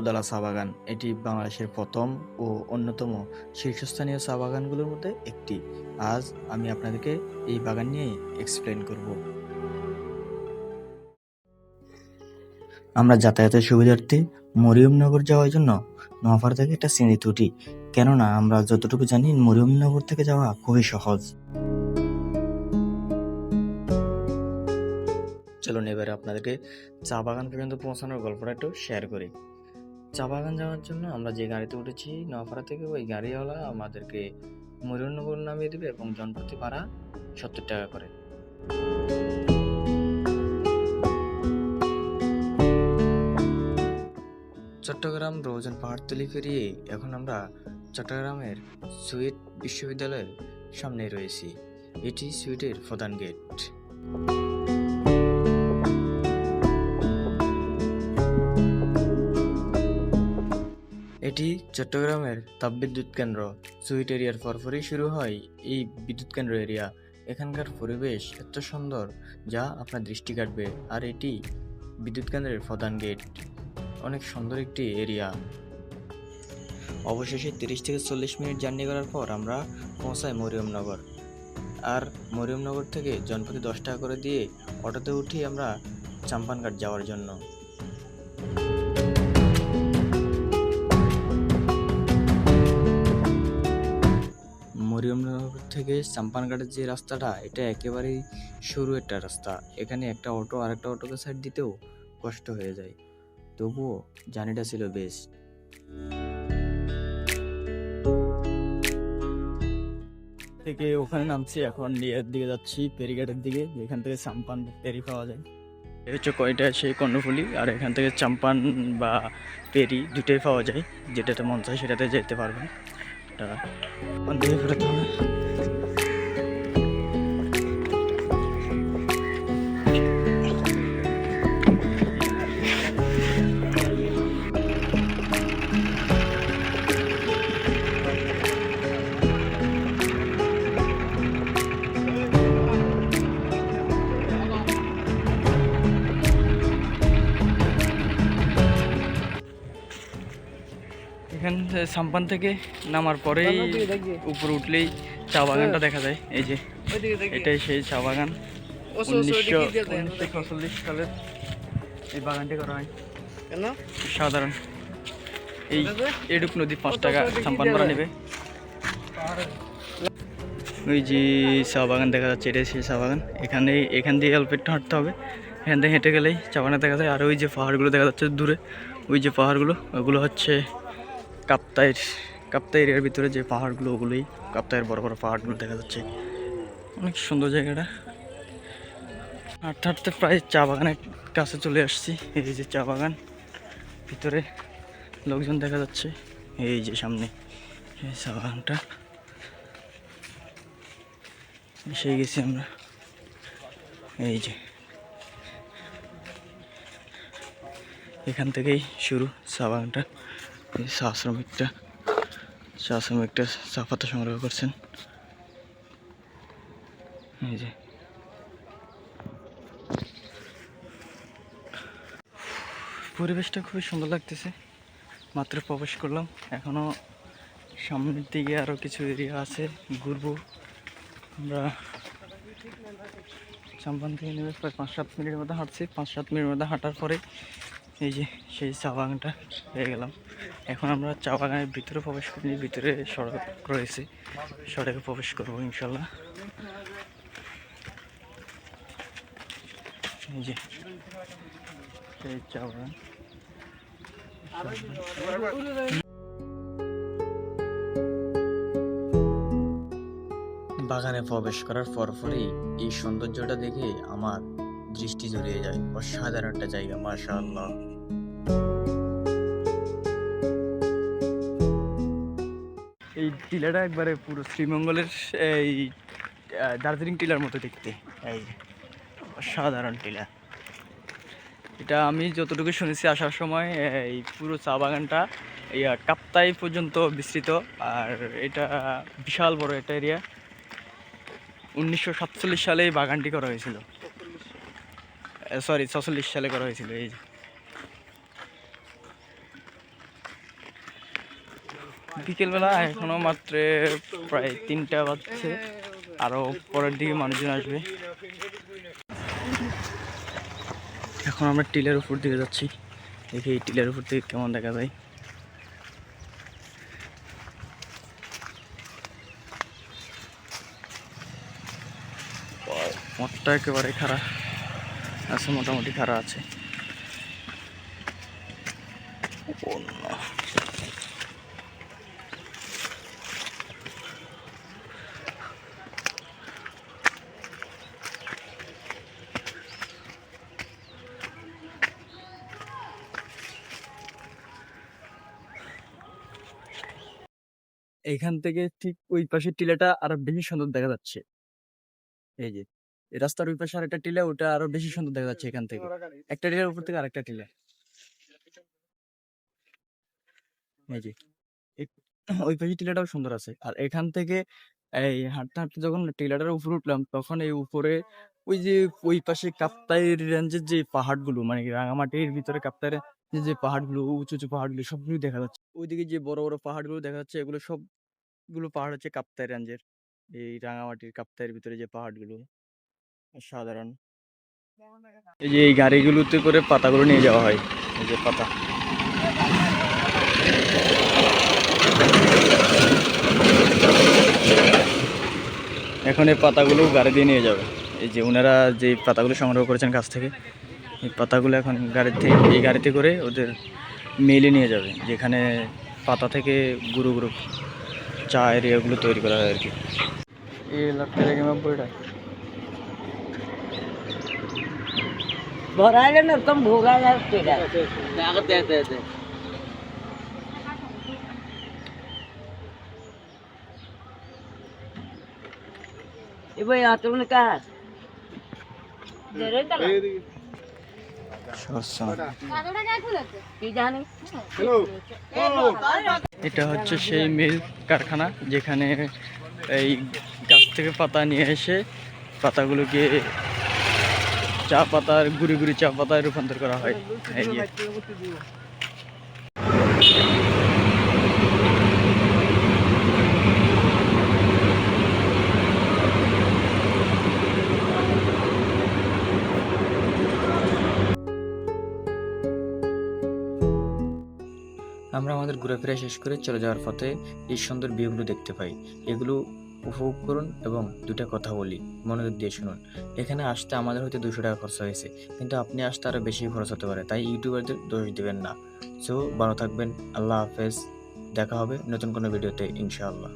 উদালা চা বাগান এটি বাংলাদেশের প্রথম ও অন্যতম শীর্ষস্থানীয় চা বাগানগুলোর মধ্যে একটি। আজ আমি আপনাদেরকে এই বাগান নিয়ে এক্সপ্লেন করব। আমরা যাতায়াতের সুবিধার্থে মরিয়মনগর যাওয়ার জন্য নোয়াপাড়া থেকে একটা সিঁড়ি উঠি কেননা আমরা যতটুকু জানি, মরিয়মনগর থেকে যাওয়া খুবই সহজ। চলুন এবারে আপনাদেরকে চা বাগান পর্যন্ত পৌঁছানোর গল্পটা একটু শেয়ার করি। চা বাগান যাওয়ার জন্য আমরা যে গাড়িতে উঠেছি নোয়াপাড়া থেকে, ওই গাড়িওয়ালা আমাদেরকে মরিয়মনগর নামিয়ে দেবে এবং জনপ্রতি ভাড়া সত্তর টাকা করে। চট্টগ্রাম রোজন পাহাড়তলি পেরিয়ে এখন আমরা চট্টগ্রামের সুইট বিশ্ববিদ্যালয়ের সামনে রয়েছি। এটি সুইটের প্রধান গেট। এটি চট্টগ্রামের তাপবিদ্যুৎ কেন্দ্র। সুইট এরিয়ার পরপরই শুরু হয় এই বিদ্যুৎ কেন্দ্র এরিয়া। এখানকার পরিবেশ এত সুন্দর যা আপনার দৃষ্টি কাটবে, আর এটি বিদ্যুৎ কেন্দ্রের প্রধান গেট। অনেক সুন্দর একটি এরিয়া। অবশেষে তিরিশ থেকে চল্লিশ মিনিট জার্নি করার পর আমরা পৌঁছাই মরিয়মনগর। আর মরিয়মনগর থেকে জনপ্রতি দশ টাকা করে দিয়ে অটোতে উঠি আমরা চাম্পানঘাট যাওয়ার জন্য। মরিয়মনগর থেকে চাম্পানঘাটের যে রাস্তাটা, এটা একেবারেই সরু একটা রাস্তা। এখানে একটা অটো আর একটা অটোকে সাইড দিতেও কষ্ট হয়ে যায়। তবুও জার্নিটা ছিল বেস্ট থেকে ওখানে নামছি, এখন ইয়ের দিকে যাচ্ছি পেরিঘাটের দিকে, যেখান থেকে চাম্পান পেরি পাওয়া যায়। এই হচ্ছে কয়টা, সেই কর্ণফুলি, আর এখান থেকে চাম্পান বা পেরি দুটোই পাওয়া যায়। যেটাতে মন চায় সেটাতে যেতে পারবেন। এটা দেখে ফেরত হবে এখান থেকে সাম্পান থেকে নামার পরেই উপরে উঠলেই চা বাগানটা দেখা যায়। এই যে এটাই সেই চা বাগান। উনিশশো উনচল্লিশ সালের এই বাগানটি করা হয়। সাধারণ। এই এডুক নদী পাঁচ টাকা সাম্পান করা নেবে। ওই যে চা বাগান দেখা যাচ্ছে এটাই সেই চা বাগান। এখানে এখান দিয়ে অল্প একটু হাঁটতে হবে। এখান থেকে হেঁটে গেলেই চা বাগান দেখা যায়। আর ওই যে পাহাড়গুলো দেখা যাচ্ছে দূরে ওই যে পাহাড়গুলো ওগুলো হচ্ছে কাপ্তাইয়ের কাপ্তাই এরিয়ার ভিতরে যে পাহাড়গুলো, ওগুলোই কাপ্তাইয়ের বড় বড় পাহাড়গুলো দেখা যাচ্ছে। অনেক সুন্দর জায়গাটা। হাঁটতে হাঁটতে প্রায় চা বাগানের কাছে চলে আসছি। এই যে চা বাগান, ভিতরে লোকজন দেখা যাচ্ছে। এই যে সামনে, এই চা বাগানটা। এসে গেছি আমরা। এই যে। এখান থেকেই শুরু চা বাগানটা। এই চা শ্রমিকটা চা শ্রমিকটা চা পাতা সংগ্রহ করছেন। এই যে। পরিবেশটা খুবই সুন্দর লাগতেছে। মাত্র প্রবেশ করলাম। এখনও সামনের দিকে আরও কিছু এরিয়া আছে, ঘুরবো। আমরা চাম্পান থেকে নেমে প্রায় পাঁচ সাত মিনিটের মধ্যে হাঁটছি। পাঁচ সাত মিনিটের মধ্যে হাঁটার পরে এই যে সেই চা বাগানটা পেয়ে গেলাম। এখন আমরা চা বাগানের ভিতরে প্রবেশ করিনি ভিতরে সড়ক রয়েছে। সড়কে প্রবেশ করব ইনশাল্লাহ। যে চা বাগান বাগানে প্রবেশ করার পর পরপরই এই সৌন্দর্যটা দেখে আমার দৃষ্টি জড়িয়ে যায়। অসাধারণ একটা জায়গা, মাশাআল্লাহ। এই টিলাটা একবারে পুরো শ্রীমঙ্গলের এই দার্জিলিং টিলার মতো দেখতে। এই অসাধারণ টিলা। এটা আমি যতটুকু শুনেছি আসার সময়, এই পুরো চা বাগানটা, এই কাপ্তাই পর্যন্ত বিস্তৃত। আর এটা বিশাল বড় একটা এরিয়া উনিশশো সাতচল্লিশ সালে এই বাগানটি করা হয়েছিল। সরি ছচল্লিশ সালে করা হয়েছিল, এই বিকেলবেলা এখনও মাত্র প্রায় তিনটা বাজছে। আরও পরের দিকে মানুষজন আসবে। এখন আমরা টিলের উপর দিকে যাচ্ছি। দেখি এই টিলের উপর থেকে কেমন দেখা যায়। মঠটা একেবারে খারাপ আছে, মোটামুটি খারাপ আছে। ও না। এইখান থেকে ঠিক ওই পাশের টিলাটা আরও বেশি সুন্দর দেখা যাচ্ছে। এই যে রাস্তার ওই পাশে আরেকটা টিলা, ওটা আরও বেশি সুন্দর দেখা যাচ্ছে এখান থেকে। একটা টিলার উপর থেকে আরেকটা টিলা। এই যে ওই পাশে টিলাটাও সুন্দর আছে। আর এখান থেকে এই হাঁটতে হাঁটতে যখন টিলাটার উপরে উঠলাম, তখন এই উপরে ওই যে, ওই পাশে কাপ্তাই রেঞ্জের যে পাহাড়গুলো মানে রাঙামাটির ভিতরে কাপ্তাই যে পাহাড়গুলো, উঁচু উঁচু পাহাড়গুলো, সবগুলো দেখা যাচ্ছে। ওইদিকে যে বড় বড় পাহাড়গুলো দেখা যাচ্ছে, এগুলো সবগুলো পাহাড় হচ্ছে কাপ্তাই রেঞ্জের এই রাঙামাটির কাপ্তাইয়ের ভিতরে যে পাহাড়গুলো সাধারণ এই যে এই গাড়িগুলোতে করে পাতাগুলো নিয়ে যাওয়া হয়, এই যে পাতা। এখন এই পাতাগুলো গাড়ি দিয়ে নিয়ে যাবে। এই যে ওনারা যে পাতাগুলো সংগ্রহ করেছেন কাছ থেকে, এই পাতাগুলো এখন গাড়ির থেকে, এই গাড়িতে করে ওদের মেলে নিয়ে যাবে। যেখানে পাতা থেকে গুঁড়ো গুঁড়ো চা এরিয়াগুলো তৈরি করা হয় আর কি এই লাখটা রেখে নব্বইটা भरायला नव्हतं भोगायला केला ए बाई आतून का কি জানি এটা হচ্ছে সেই মিল কারখানা যেখানে এই গাছ থেকে পাতা নিয়ে এসে পাতাগুলোকে চা পাতার, গুড়ি গুড়ি চা পাতায় রূপান্তর করা হয়। আমরা আমাদের ঘোরাফেরা শেষ করে চলে যাওয়ার পথে এই সুন্দর ভিউগুলো দেখতে পাই। এগুলো উপভোগ করুন এবং দুটা কথা বলি, মনোযোগ দিয়ে শুনুন। এখানে আসতে আমাদের হয়তো দুশো টাকা খরচ হয়েছে, কিন্তু আপনি আসতে আরও বেশি খরচ হতে পারে, তাই ইউটিউবারদের দোষ দেবেন না। সো, ভালো থাকবেন, আল্লাহ হাফেজ, দেখা হবে নতুন কোনো ভিডিওতে, ইনশাআল্লাহ।